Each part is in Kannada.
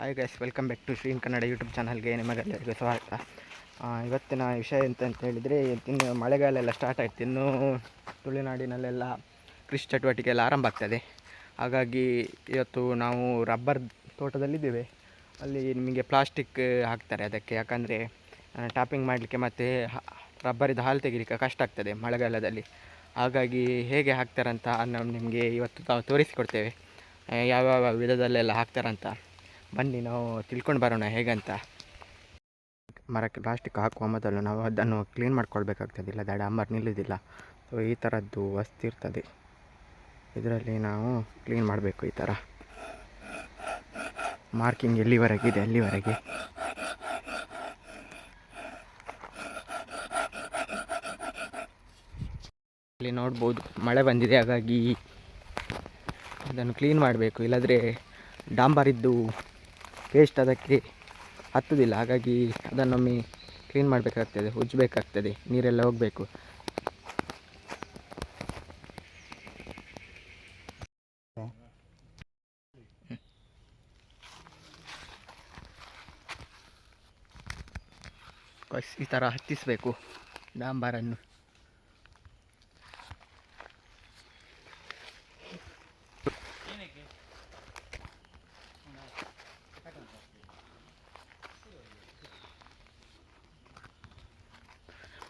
Hi guys welcome back to Shreen Kannada YouTube ಚಾನಲ್ಗೆ ನಿಮಗೆಲ್ಲರಿಗೂ ಸ್ವಾಗತ. ಇವತ್ತಿನ ವಿಷಯ ಎಂತ ಅಂತ ಹೇಳಿದರೆ, ಇನ್ನು ಮಳೆಗಾಲ ಎಲ್ಲ ಸ್ಟಾರ್ಟ್ ಆಯ್ತು. ಇನ್ನು ತುಳುನಾಡಿನಲ್ಲೆಲ್ಲ ಕೃಷಿ ಚಟುವಟಿಕೆ ಎಲ್ಲ ಆರಂಭ ಆಗ್ತದೆ. ಹಾಗಾಗಿ ಇವತ್ತು ನಾವು ರಬ್ಬರ್ ತೋಟದಲ್ಲಿದ್ದೇವೆ. ಅಲ್ಲಿ ನಿಮಗೆ ಪ್ಲಾಸ್ಟಿಕ್ ಹಾಕ್ತಾರೆ ಅದಕ್ಕೆ. ಯಾಕಂದರೆ ಟಾಪಿಂಗ್ ಮಾಡಲಿಕ್ಕೆ ಮತ್ತು ರಬ್ಬರಿದ ಹಾಲು ತೆಗಿಲಿಕ್ಕೆ ಕಷ್ಟ ಆಗ್ತದೆ ಮಳೆಗಾಲದಲ್ಲಿ. ಹಾಗಾಗಿ ಹೇಗೆ ಹಾಕ್ತಾರಂತ ನಾವು ನಿಮಗೆ ಇವತ್ತು ತಾವು ತೋರಿಸಿಕೊಡ್ತೇವೆ. ಯಾವ್ಯಾವ ವಿಧದಲ್ಲೆಲ್ಲ ಹಾಕ್ತಾರಂತ. ಬನ್ನಿ, ನಾವು ತಿಳ್ಕೊಂಡು ಬರೋಣ ಹೇಗಂತ. ಮರಕ್ಕೆ ಪ್ಲಾಸ್ಟಿಕ್ ಹಾಕುವ ಮೊದಲು ನಾವು ಅದನ್ನು ಕ್ಲೀನ್ ಮಾಡ್ಕೊಳ್ಬೇಕಾಗ್ತದಿಲ್ಲ, ದಡ ಅಂಬರ್ ನಿಲ್ಲುವುದಿಲ್ಲ ಸೊ ಈ ಥರದ್ದು ವಸ್ತು ಇರ್ತದೆ. ಇದರಲ್ಲಿ ನಾವು ಕ್ಲೀನ್ ಮಾಡಬೇಕು ಈ ಥರ ಮಾರ್ಕಿಂಗ್ ಎಲ್ಲಿವರೆಗಿದೆ ಅಲ್ಲಿವರೆಗೆ ಇಲ್ಲಿ ನೋಡ್ಬೋದು, ಮಳೆ ಬಂದಿದೆ, ಹಾಗಾಗಿ ಅದನ್ನು ಕ್ಲೀನ್ ಮಾಡಬೇಕು. ಇಲ್ಲದ್ರೆ ಡಾಂಬರಿದ್ದು ಪೇಸ್ಟ್ ಅದಕ್ಕೆ ಹತ್ತುದಿಲ್ಲ. ಹಾಗಾಗಿ ಅದನ್ನೊಮ್ಮೆ ಕ್ಲೀನ್ ಮಾಡಬೇಕಾಗ್ತದೆ ಉಜ್ಜಬೇಕಾಗ್ತದೆ ನೀರೆಲ್ಲ ಹೋಗಬೇಕು. ಈ ಥರ ಹತ್ತಿಸಬೇಕು ಡಾಂಬರನ್ನು.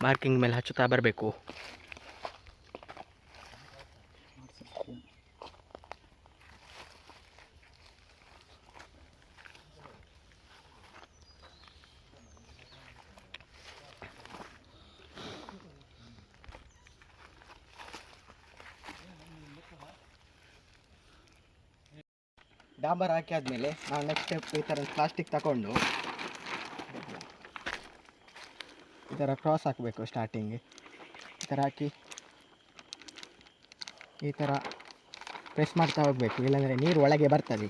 ಮಾರ್ಕಿಂಗ್ ಮೇಲೆ ಹಚ್ಚುತ್ತಾ ಬರಬೇಕು. ಡಾಂಬರ್ ಹಾಕಿ ಆದಮೇಲೆ ನಾವು ನೆಕ್ಸ್ಟ್ ಸ್ಟೆಪ್ ಈ ಥರ ಪ್ಲಾಸ್ಟಿಕ್ ತಗೊಂಡು ಈ ಥರ ಕ್ರಾಸ್ ಹಾಕಬೇಕು ಸ್ಟಾರ್ಟಿಂಗ್ ಈ ಥರ ಹಾಕಿ ಈ ಥರ ಪ್ರೆಸ್ ಮಾಡ್ತಾ ಹೋಗಬೇಕು, ಇಲ್ಲಾಂದರೆ ನೀರು ಒಳಗೆ ಬರ್ತದೆ.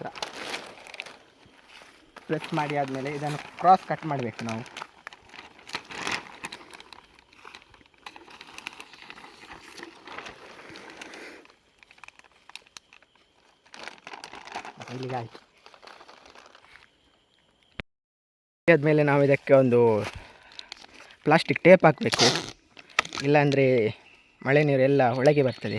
ಥರ ಪ್ರೆಸ್ ಮಾಡಿ ಆದಮೇಲೆ ಇದನ್ನು ಕ್ರಾಸ್ ಕಟ್ ಮಾಡಬೇಕು ನಾವು. ಆದಮೇಲೆ ನಾವು ಇದಕ್ಕೆ ಒಂದು ಪ್ಲಾಸ್ಟಿಕ್ ಟೇಪ್ ಹಾಕಬೇಕು. ಇಲ್ಲಾಂದರೆ ಮಳೆ ನೀರು ಎಲ್ಲ ಒಳಗೆ ಬರ್ತದೆ.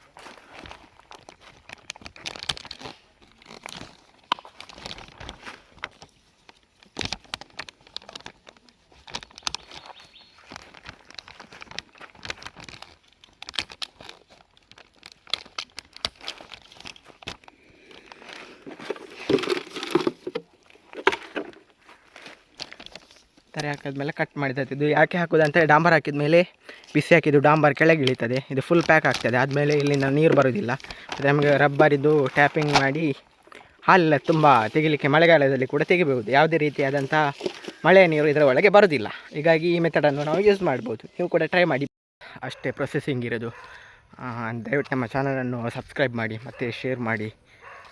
ತರೆ ಹಾಕಿದ್ಮೇಲೆ ಕಟ್ ಮಾಡಿದ್ದು ಇದು ಯಾಕೆ ಹಾಕೋದು ಅಂತ ಡಾಂಬರ್ ಹಾಕಿದ ಮೇಲೆ ಬಿಸಿ ಹಾಕಿದ್ದು ಡಾಂಬರ್ ಕೆಳಗೆ ಇಳಿತದೆ. ಇದು ಫುಲ್ ಪ್ಯಾಕ್ ಆಗ್ತದೆ. ಆದಮೇಲೆ ಇಲ್ಲಿನ ನೀರು ಬರೋದಿಲ್ಲ. ಮತ್ತು ನಮಗೆ ರಬ್ಬರಿದ್ದು ಟ್ಯಾಪಿಂಗ್ ಮಾಡಿ ಹಾಲೆಲ್ಲ ತುಂಬ ತೆಗಿಲಿಕ್ಕೆ ಮಳೆಗಾಲದಲ್ಲಿ ಕೂಡ ತೆಗಿಬಹುದು. ಯಾವುದೇ ರೀತಿಯಾದಂಥ ಮಳೆಯ ನೀರು ಇದರ ಒಳಗೆ ಬರೋದಿಲ್ಲ. ಹೀಗಾಗಿ ಈ ಮೆಥಡನ್ನು ನಾವು ಯೂಸ್ ಮಾಡ್ಬೋದು. ನೀವು ಕೂಡ ಟ್ರೈ ಮಾಡಿ. ಅಷ್ಟೇ ಪ್ರೊಸೆಸಿಂಗ್ ಇರೋದು. ದಯವಿಟ್ಟು ನಮ್ಮ ಚಾನಲನ್ನು ಸಬ್ಸ್ಕ್ರೈಬ್ ಮಾಡಿ, ಮತ್ತು ಶೇರ್ ಮಾಡಿ,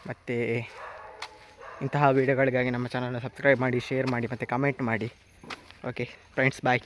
ಮತ್ತು ಇಂತಹ ವಿಡಿಯೋಗಳಿಗಾಗಿ ನಮ್ಮ ಚಾನಲನ್ನು ಸಬ್ಸ್ಕ್ರೈಬ್ ಮಾಡಿ ಶೇರ್ ಮಾಡಿ, ಮತ್ತು ಕಮೆಂಟ್ ಮಾಡಿ. Okay friends bye